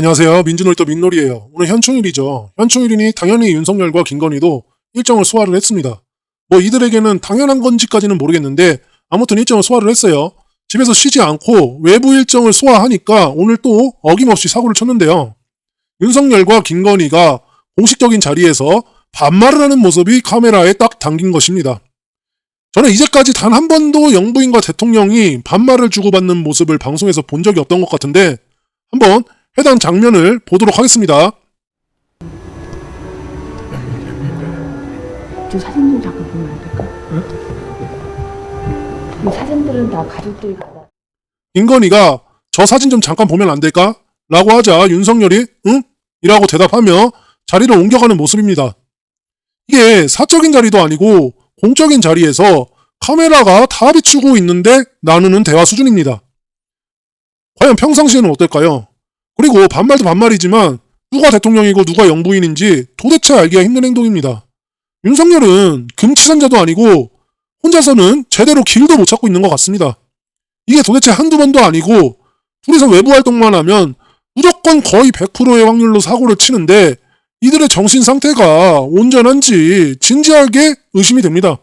안녕하세요. 민주놀이터 민놀이에요. 오늘 현충일이죠. 현충일이니 당연히 윤석열과 김건희도 일정을 소화를 했습니다. 뭐 이들에게는 당연한 건지까지는 모르겠는데 아무튼 일정을 소화를 했어요. 집에서 쉬지 않고 외부 일정을 소화하니까 오늘 또 어김없이 사고를 쳤는데요. 윤석열과 김건희가 공식적인 자리에서 반말을 하는 모습이 카메라에 딱 담긴 것입니다. 저는 이제까지 단 한 번도 영부인과 대통령이 반말을 주고받는 모습을 방송에서 본 적이 없던 것 같은데 한번 해당 장면을 보도록 하겠습니다. 저 사진 좀 잠깐 보면 안 될까? 이 사진들은 다 가족들이 가다. 김건희가 저 사진 좀 잠깐 보면 안 될까? 라고 하자 윤석열이 응? 이라고 대답하며 자리를 옮겨가는 모습입니다. 이게 사적인 자리도 아니고 공적인 자리에서 카메라가 다 비추고 있는데 나누는 대화 수준입니다. 과연 평상시에는 어떨까요? 그리고 반말도 반말이지만 누가 대통령이고 누가 영부인인지 도대체 알기가 힘든 행동입니다. 윤석열은 금치산자도 아니고 혼자서는 제대로 길도 못 찾고 있는 것 같습니다. 이게 도대체 한두 번도 아니고 둘이서 외부 활동만 하면 무조건 거의 100%의 확률로 사고를 치는데 이들의 정신 상태가 온전한지 진지하게 의심이 됩니다.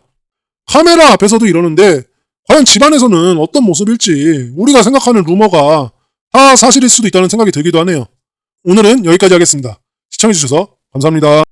카메라 앞에서도 이러는데 과연 집안에서는 어떤 모습일지 우리가 생각하는 루머가 다 사실일 수도 있다는 생각이 들기도 하네요. 오늘은 여기까지 하겠습니다. 시청해주셔서 감사합니다.